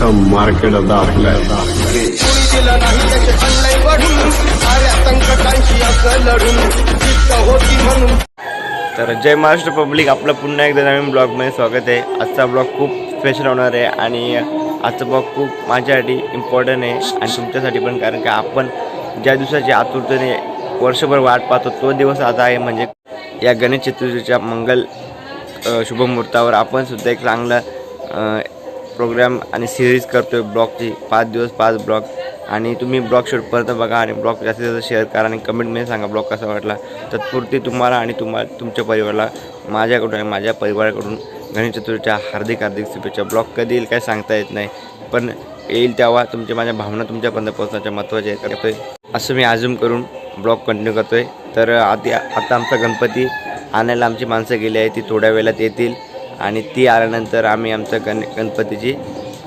अख्खा मार्केट आता आपल्या दिलं नाही त्याचे आणलंय साऱ्या असं लढून जिद्द होती म्हणून तर जय महाराष्ट्र पब्लिक आपलं पुन्हा एकदा नवीन ब्लॉगमध्ये स्वागत आहे. आजचा ब्लॉग खूप स्पेशल होणार आहे आणि आजचा ब्लॉग खूप माझ्यासाठी इम्पॉर्टंट आहे आणि तुमच्यासाठी पण कारण का आपण ज्या दिवसाची आतुरतेने वर्षभर वाट पाहतो तो दिवस आता आहे म्हणजे या गणेश चतुर्थीच्या मंगल शुभमुहूर्तावर. आपण सुद्धा एक चांगलं प्रोग्राम आणि सिरीज करतो आहे ब्लॉगची पाच दिवस पाच ब्लॉग. आणि तुम्ही ब्लॉग शेवटपर्यंत बघा आणि ब्लॉग जास्तीत जास्त शेअर करा आणि कमेंटमध्ये सांगा ब्लॉग कसा वाटला. तत्पुरती तुम्हाला आणि तुम्हाला तुमच्या परिवाराला माझ्याकडून आणि माझ्या परिवाराकडून गणेश चतुर्थीच्या हार्दिक हार्दिक शुभेच्छा. ब्लॉग कधी येईल काय सांगता येत नाही. पण येईल तेव्हा तुमच्या माझ्या भावना तुमच्यापर्यंत पोहोचण्याच्या महत्त्वाचे आहे असं मी अजूम करून ब्लॉग कंटिन्यू करतो आहे तर आधी आता आमचा गणपती आणायला आमची माणसं गेली आहे ती थोड्या वेळात येतील. आणि ती आल्यानंतर आम्ही आमच्या गण गणपतीची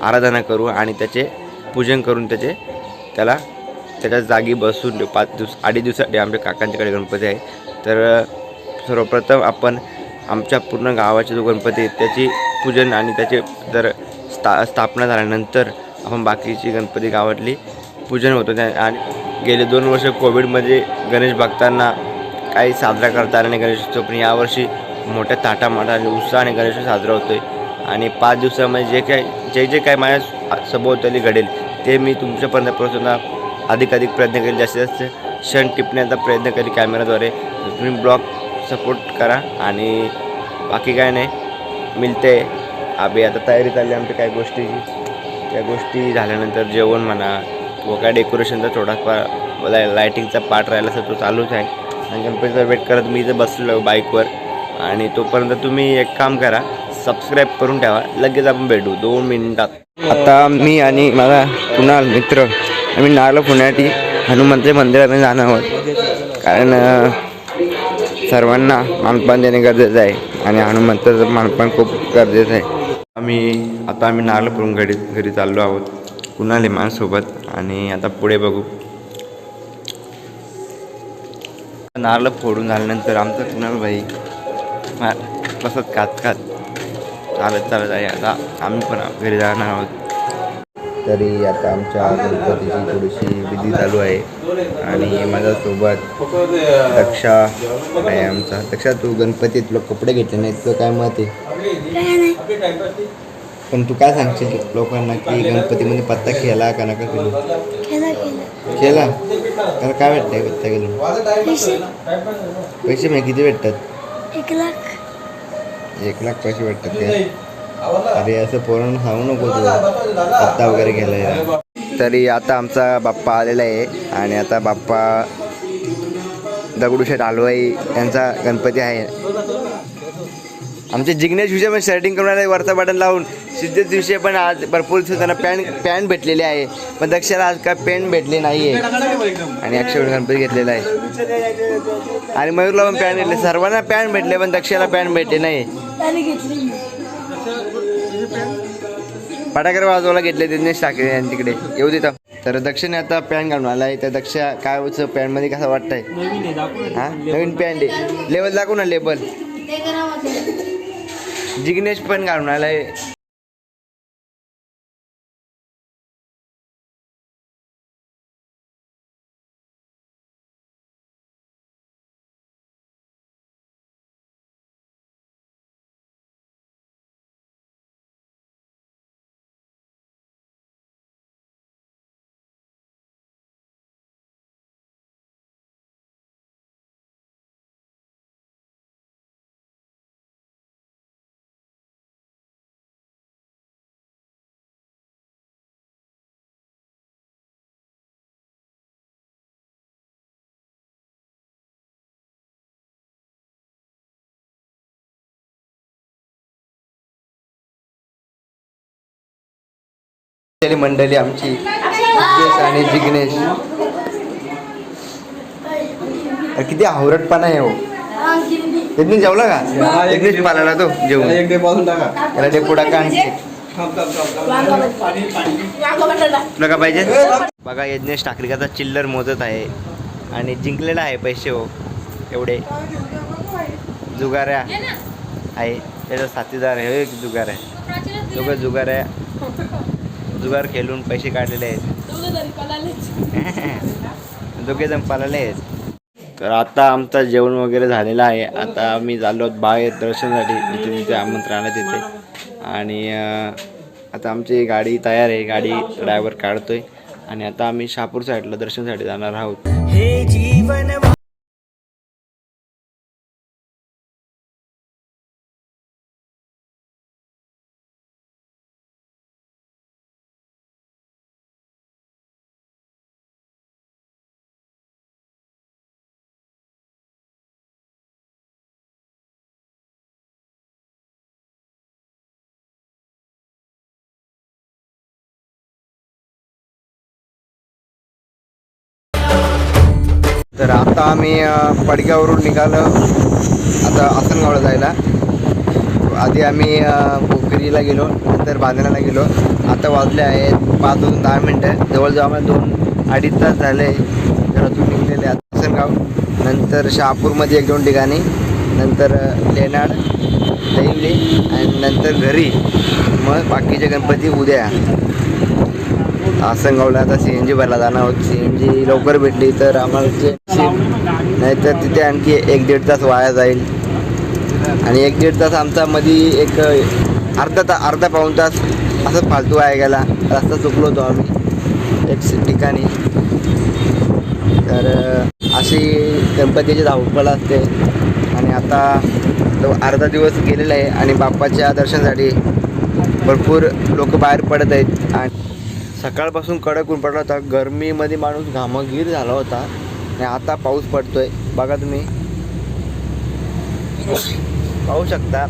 आराधना करू आणि त्याचे पूजन करून त्याचे त्याला त्याच्या जागी बसून देऊ. पाच दिवस अडीच दिवसासाठी आमच्या काकांच्याकडे गणपती आहे तर सर्वप्रथम आपण आमच्या पूर्ण गावाचे जो गणपती आहे त्याची पूजन आणि त्याचे जर स्था स्थापना झाल्यानंतर आपण बाकीची गणपती गावातली पूजन होतो त्या आणि गेले दोन वर्ष कोविडमध्ये गणेश भक्तांना काही साजरा करता आला नाही गणेशोत्सव पण यावर्षी मोठ्या ताटामाटा आणि उत्साहाने गणेश साजरा होतो आहे आणि पाच दिवसामध्ये जे काय जे जे काय माझ्या सभोवताली घडेल ते मी तुमच्यापर्यंत पोहोचवण्याचा अधिकाधिक प्रयत्न करेल जास्तीत जास्त क्षण टिपण्याचा प्रयत्न करेल कॅमेराद्वारे. तुम्ही ब्लॉग सपोर्ट करा आणि बाकी काय नाही मिळते. आम्ही आता तयारी चालली आमच्या काही गोष्टीची. त्या गोष्टी झाल्यानंतर जेवण म्हणा व काय डेकोरेशनचा थोडाफार लाय लायटिंगचा पार्ट राहिला तर तो चालूच आहे. आणि गणपतीचा वेट करत मी इथं बसलो बाईकवर. आणि तोपर्यंत तुम्ही एक काम करा सबस्क्राईब करून ठेवा. लगेच आपण भेटू. दोन मिनिटात. आता मी आणि माझा कुणाल मित्र आम्ही नारळ पुण्यासाठी हनुमंत मंदिरात जाणार आहोत. कारण सर्वांना मानपान देणे गरजेचं आहे आणि हनुमंताचं मानपान खूप गरजेचं आहे. आम्ही आता आम्ही नारळपुरून घरी घरी चाललो आहोत. कुणाल माझ्यासोबत आणि आता पुढे बघू. नारळ फोडून झाल्यानंतर आमचं कुणाल भाई मा- बसत खात खात चालत चालत आहे आता आम्ही पण घरी जाणार आहोत तरी आता आमच्या गणपतीची थोडीशी विधी चालू आहे. आणि माझ्यासोबत दक्षा आहे आमचा. दक्षा तू गणपती तुला कपडे घेतले नाही तुला काय मत आहे? पण तू काय सांगशील लोकांना की गणपतीमध्ये पत्ता खेळला का नका खेळू? खेळला त्याला काय भेटतंय पत्ता खेळून? पैसे. पैसे मग किती भेटतात? एक लाख. एक लाख पैसे भेटतात काय? अरे असं पोरांना सांगू नको तू. पत्ता वगैरे केलाय तरी आता आमचा बाप्पा आलेला आहे आणि आता बाप्पा दगडूशेठ हलवाई यांचा गणपती आहे. आमचे जिग्नेश विषय शर्टिंग करून आले वरचा बटन लावून. सिद्धेश दिवशी पण आज भरपूर दिवस त्यांना पॅन्ट पॅन्ट भेटलेली आहे. पण दक्षाला आज काय पॅन्ट भेटली नाही आहे आणि अक्षय गणपती घेतलेला आहे. आणि मयूरला पण पॅन्ट भेटले. सर्वांना पॅन्ट भेटले पण दक्षाला पॅन्ट भेटले नाही. त्याने घेतली मी. फटाकर वाजवायला घेतले दिनेश ठाकरे यांनी तिकडे. येऊ देता तर दक्षिणे आता पॅन्ट घालून आलाय. तर दक्ष काय होतं पॅन्टमध्ये कसं वाटतंय? हा? नवीन पॅन्ट आहे. लेवल दाखवू ना लेबल जिग्नेश पण घालून आलाय. मंडळी आमची जिग्नेश आणि जिग्नेश. अरे किती आवरटपणा आहे हो. जिग्नेश जेवला का? जिग्नेश पालाला तो जेवून. एक डे पासून टाका. त्याला डेपो टाका आणखी? तुला का पाहिजे? बघा यज्ञेश ठाकरेचा चिल्लर मोजत आहे आणि जिंकलेला आहे पैसे हो एवढे. जुगाऱ्या. आहे. त्याचा साथीदार आहे हो एक जुगार आहे. दोघं जुगार आहे जुगार खेळून पैसे काढलेले आहेत. दोघे जण पळाले आहेत. तर आता आमचं जेवण वगैरे झालेलं आहे. आता आम्ही चाललो आहोत बाहेर दर्शनासाठी. जिथे तिथे आमंत्रण आहे तिथे. आणि आता आमची गाडी तयार आहे. गाडी ड्रायव्हर काढतोय. आणि आता आम्ही शहापूर साईडला दर्शनासाठी जाणार आहोत. तर आता आम्ही पडग्यावरून निघालो. आता आसनगावला जायला. आधी आम्ही अ, पोखरीला गेलो नंतर बांधण्याला गेलो. आता वाजले आहेत पाच वाजून दहा मिनटं. जवळजवळ आम्हाला दोन अडीच तास झाले. घरातून निघलेले आसनगाव. नंतर शहापूरमध्ये एक दोन ठिकाणी. नंतर लेनाड दैवली आणि नंतर घरी. मग बाकीचे गणपती उद्या. आसनगावला आता सी एन जी भरला जाणार. आहोत सी एन जी लवकर भेटली तर आम्हाला ते नाही तर तिथे आणखी एक दीड तास वाया जाईल. आणि एक दीड तास आमचा मध्ये एक अर्धा ता अर्धा पाऊण तास असंच फालतू वाया गेला. रस्ता चुकलो होतो आम्ही. एक ठिकाणी. तर अशी गणपतीची धावपळ असते. आणि आता तो अर्धा दिवस गेलेला आहे आणि बाप्पाच्या दर्शनासाठी भरपूर लोक बाहेर पडत आहेत. आणि सकाळपासून कडक ऊन पडला होता. गरमीमध्ये माणूस घामगीर झाला होता. आणि आता पाऊस पडतोय. बघा तुम्ही. पाहू शकता.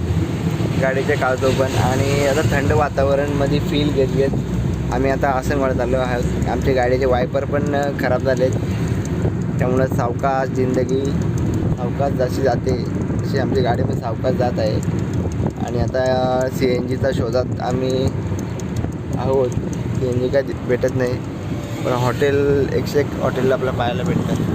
गाडीचे काळजो पण. आणि आता थंड वातावरणमध्ये फील घेत घेत आम्ही आता असं म्हणत आलो आहोत. आमच्या गाडीचे वायपर पण खराब झालेत. त्यामुळं सावकाश जिंदगी सावकाश जशी जाते तशी आमची गाडी पण सावकाश जात आहे. आणि आता सी एन जीच्या शोधात आम्ही आहोत. सी एन जी काय भेटत नाही. पण हॉटेल एकशे एक हॉटेलला आपल्याला पाहायला भेटतात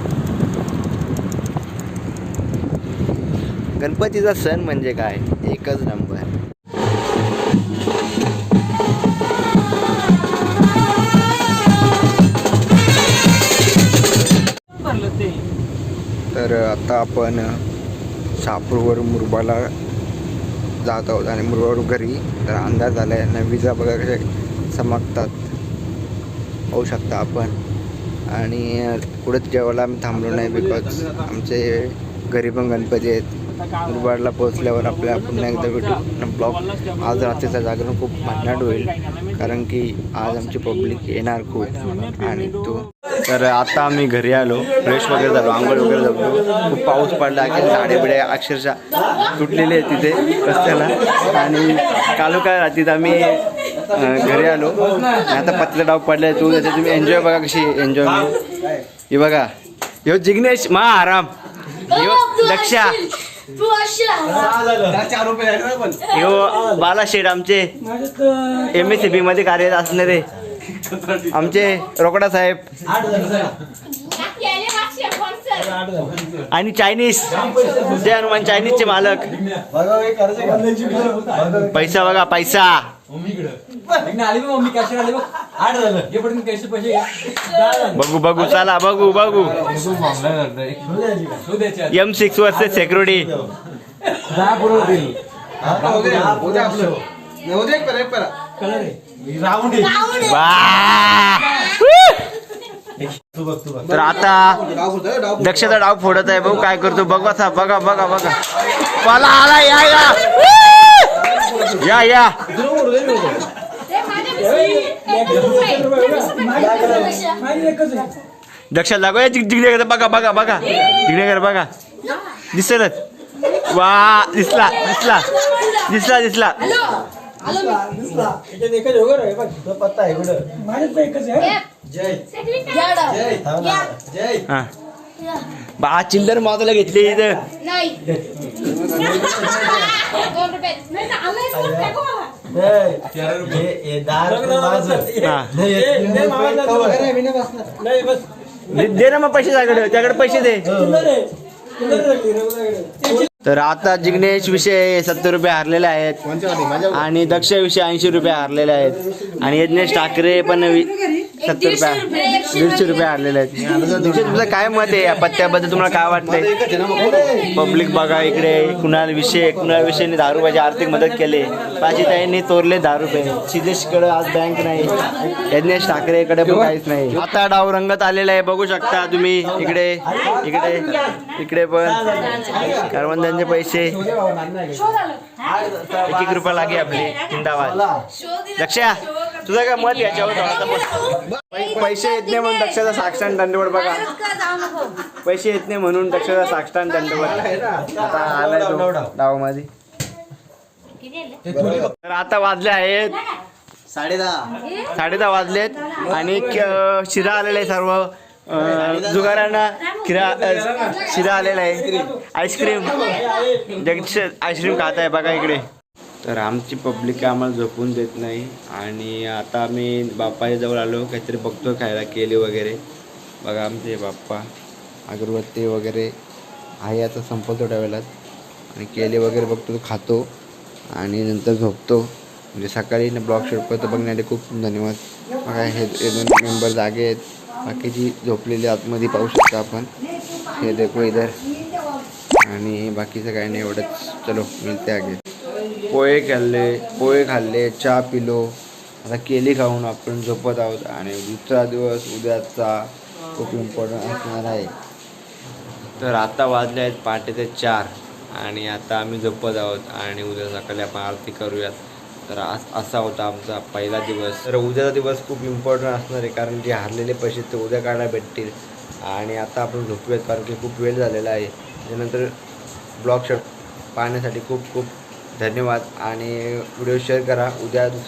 गणपतीचा सण म्हणजे काय? एकच नंबर. तर आता आपण शापूरवर मुरबाला जात आहोत आणि मुरबावर घरी. तर अंदाज झाला आहे आणि विजा बघा चमकतात पाहू शकता आपण. आणि पुढे जेवायला आम्ही थांबलो नाही बिकॉज आमचे घरी पण गणपती आहेत. मुरबाडला पोहोचल्यावर आपल्या पुन्हा एकदा भेटू. ब्लॉग आज रात्रीचा जागरण खूप भन्नाट होईल. कारण की आज आमची पब्लिक येणार खूप. आणि तो तर आता आम्ही घरी आलो. फ्रेश वगैरे झालो. आंघोळ वगैरे झालो. खूप पाऊस पडला. की झाडे बिडे अक्षरशः तुटलेले आहेत तिथे रस्त्याला. आणि कालो काय रात्रीत आम्ही घरी आलो. आणि आता पतले डाव पडले तू त्याचे तुम्ही एन्जॉय बघा कशी एन्जॉय हे बघा. ह्यो जिग्नेश मा आराम. ह्यो दक्षा तू ह्यो बाला शेठ आमचे. एम एस सी बी मध्ये कार्यरत असणारे आमचे रोकडा साहेब. आणि चायनीज. जय हनुमान चायनीजचे मालक. पैसा बघा पैसा. आली बघ मम्मी कॅश आली बघ आठ झालं. हे पडून कैसे पैसे घे. बघू बघू चला बघू बघू. एम सिक्स वर्सेस सेक्युरिटी दहा होतील तर आता दक्षता डाव फोडत आहे भाऊ काय करतो. बघा सा बघा बघा बघा. पाला आला या या. या दक्षा लागो या जिकडे बघा बघा बघा. जिकडे बघा. दिसलच वा दिसला दिसला. दिसला दिसला. हा. बा चिल्लर माताला घेतली इथं. नाही. दोन रुपये. नाही ना, आलाय फोन, फेकू मला. दे दे ना मग पैसे त्याकडे त्याकडे पैसे दे. तर आता जिग्नेश विषय सत्तर रुपये हारलेले आहेत. आणि दक्ष विषय ऐंशी रुपये हारलेले आहेत. आणि यज्ञेश ठाकरे पण सत्तर रुपये. दीडशे रुपये. हारलेले आहेत. दीडशे तुझं काय मत आहे या पत्त्याबद्दल? तुम्हाला काय वाटतंय? पब्लिक बघा इकडे कुणाल विषय कुणाल विषयने दहा रुपयाची आर्थिक मदत केली. पाचशे ताईंनी तोरले दहा रुपये सिद्धेशकडे आज बँक नाही. यज्ञेश ठाकरेकडे पण काहीच नाही. आता डाव रंगत आलेला आहे बघू शकता तुम्ही. इकडे इकडे इकडे पण. करवंदांचे पैसे. एक एक रुपया लागे आपली. जिंदाबाद दक्षा तुझं काय मत याच्यावर थोडासा पैसे येत नाही म्हणून दक्षाचा साक्षांत दंडवट बघा. पैसे येत नाही म्हणून दक्षाचा साक्षांत दंडवट आता आलाय तो डावामध्ये. तर आता वाजले आहेत साडे दहा वाजलेत आणि क- शिरा आलेला आहे सर्व. अं, जुगारांना खिरा अं, शिरा आलेला आहे. आईस्क्रीम जगदीश आईस्क्रीम खात आहे बघा इकडे. तर आमची पब्लिक आम्हाला झोपून देत नाही. आणि आता आम्ही बाप्पाच्या जवळ आलो काहीतरी बघतो खायला केली वगैरे. बघा आमचे बाप्पा अगरबत्ती वगैरे आहे आता संपवतो थोड्या वेळात आणि केले वगैरे बघतो तो खातो. आणि नंतर झोपतो. म्हणजे सकाळी ब्लॉग शूट करतो बघण्यासाठी खूप धन्यवाद बघा हे हे दोन मेंबर जागे आहेत. बाकीची झोपलेली आतमध्ये पाहू शकता आपण. हे देखो इधर. आणि बाकीचं काही नाही एवढंच. चलो मिळते आगे. पोहे खाल्ले पोहे खाल्ले चहा पिलो. आता केली खाऊन आपण झोपत आहोत आणि दुसरा दिवस उद्याचा खूप इम्पॉर्टंट असणार आहे. तर आता वाजले आहेत पहाटेचे चार आणि आता आम्ही झोपत आहोत आणि उद्या सकाळी आपण आरती करूयात. तर आज असा होता आमचा पहिला दिवस. तर उद्याचा दिवस खूप इम्पॉर्टंट असणार आहे कारण जे हरलेले पैसे ते उद्या काढायला भेटतील. आणि आता आपण झोपूयात कारण की खूप वेळ झालेला आहे. त्यानंतर ब्लॉग शॉट पाहण्यासाठी खूप खूप धन्यवाद. आणि व्हिडिओ शेअर करा. उद्या दुसऱ्या